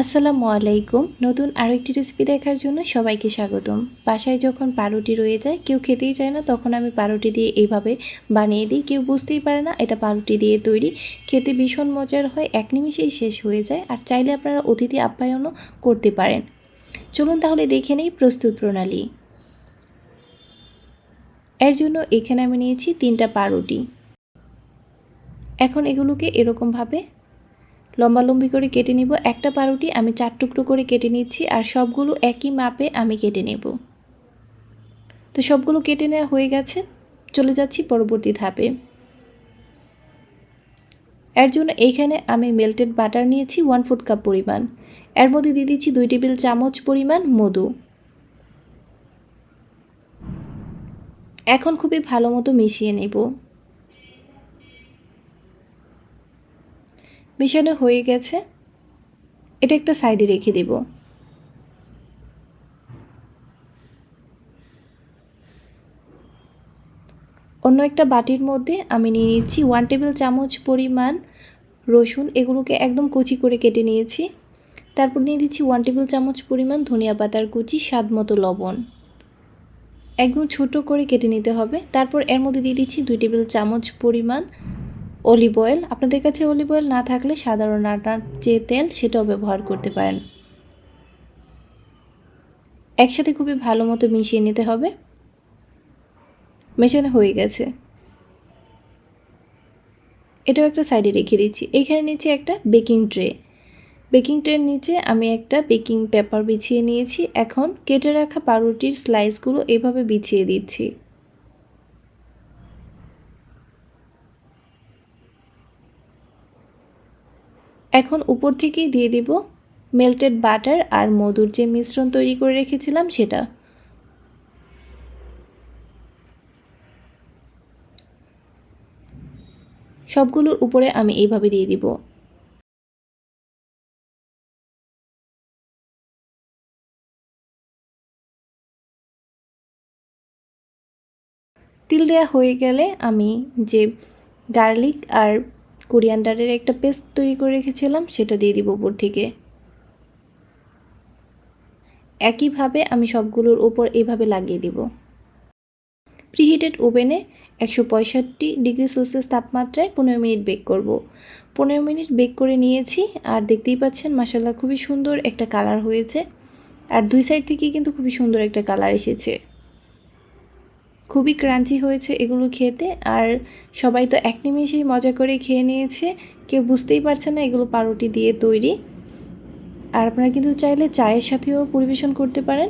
আসসালামু আলাইকুম। নতুন আরও একটি রেসিপি দেখার জন্য সবাইকে স্বাগতম। বাসায় যখন পাউরুটি রয়ে যায়, কেউ খেতেই চায় না, তখন আমি পাউরুটি দিয়ে এইভাবে বানিয়ে দিই। কেউ বুঝতেই পারে না, এটা পাউরুটি দিয়ে তৈরি। খেতে ভীষণ মজার হয়, এক নিমিষেই শেষ হয়ে যায়। আর চাইলে আপনারা অতিথি আপ্যায়নও করতে পারেন। চলুন তাহলে দেখে নেই প্রস্তুত প্রণালী। এর জন্য এখানে আমি নিয়েছি তিনটা পাউরুটি। এখন এগুলোকে এরকমভাবে লম্বালম্বি করে কেটে নিব। একটা পাউরুটি আমি চার টুকরো করে কেটে নিচ্ছি আর সবগুলো একই মাপে আমি কেটে নেব। তো সবগুলো কেটে নেওয়া হয়ে গেছে। চলে যাচ্ছি পরবর্তী ধাপে। এর জন্য এইখানে আমি মেল্টেড বাটার নিয়েছি ওয়ান ফুট কাপ পরিমাণ। এর মধ্যে দিয়ে দিচ্ছি দুই টেবিল চামচ পরিমাণ মধু। এখন খুবই ভালো মতো মিশিয়ে নেব। মিশানো হয়ে গেছে। এটা একটা সাইডে রেখে দেব। অন্য একটা বাটির মধ্যে আমি নিয়ে নিচ্ছি ওয়ান টেবিল চামচ পরিমাণ রসুন। এগুলোকে একদম কুচি করে কেটে নিয়েছি। তারপর নিয়ে দিচ্ছি ওয়ান টেবিল চামচ পরিমাণ ধনিয়া পাতার কুচি, স্বাদ মতো লবণ। একদম ছোট করে কেটে নিতে হবে। তারপর এর মধ্যে দিয়ে দিচ্ছি দুই টেবিল চামচ পরিমাণ অলিভ অয়েল আপনাদের কাছে অলিভ অয়েল না থাকলে সাধারণ আটার যে তেল সেটাও ব্যবহার করতে পারেন। একসাথে খুবই ভালো মতো মিশিয়ে নিতে হবে। মেশানো হয়ে গেছে। এটাও একটা সাইডে রেখে দিচ্ছি। এখানে নিচে একটা বেকিং ট্রে। বেকিং ট্রের নিচে আমি একটা বেকিং পেপার বিছিয়ে নিয়েছি। এখন কেটে রাখা পাউরুটির স্লাইসগুলো এভাবে বিছিয়ে দিচ্ছি। এখন উপর থেকেই দিয়ে দিব মেল্টেড বাটার আর মধুর যে মিশ্রণ তৈরি করে রেখেছিলাম সেটা। সবগুলোর উপরে আমি এইভাবে দিয়ে দিব। তিল দেয়া হয়ে গেলে আমি যে গার্লিক আর কোরিয়ান্ডারের একটা পেস্ট তৈরি করে রেখেছিলাম, সেটা দিয়ে দিব উপর থেকে। একইভাবে আমি সবগুলোর ওপর এভাবে লাগিয়ে দিব। প্রিহিটেড ওভেনে একশো পঁয়ষট্টি ডিগ্রি সেলসিয়াস তাপমাত্রায় পনেরো মিনিট বেক করব। পনেরো মিনিট বেক করে নিয়েছি, আর দেখতেই পাচ্ছেন মাসাল্লাহ খুবই সুন্দর একটা কালার হয়েছে। আর দুই সাইড থেকে কিন্তু খুবই সুন্দর একটা কালার এসেছে। খুবই ক্রাঞ্চি হয়েছে এগুলো খেতে। আর সবাই তো এক নিমেষেই মজা করে খেয়ে নিয়েছে। কেউ বুঝতেই পারছে না এগুলো পাউরুটি দিয়ে তৈরি। আর আপনারা কিন্তু চাইলে চায়ের সাথেও পরিবেশন করতে পারেন।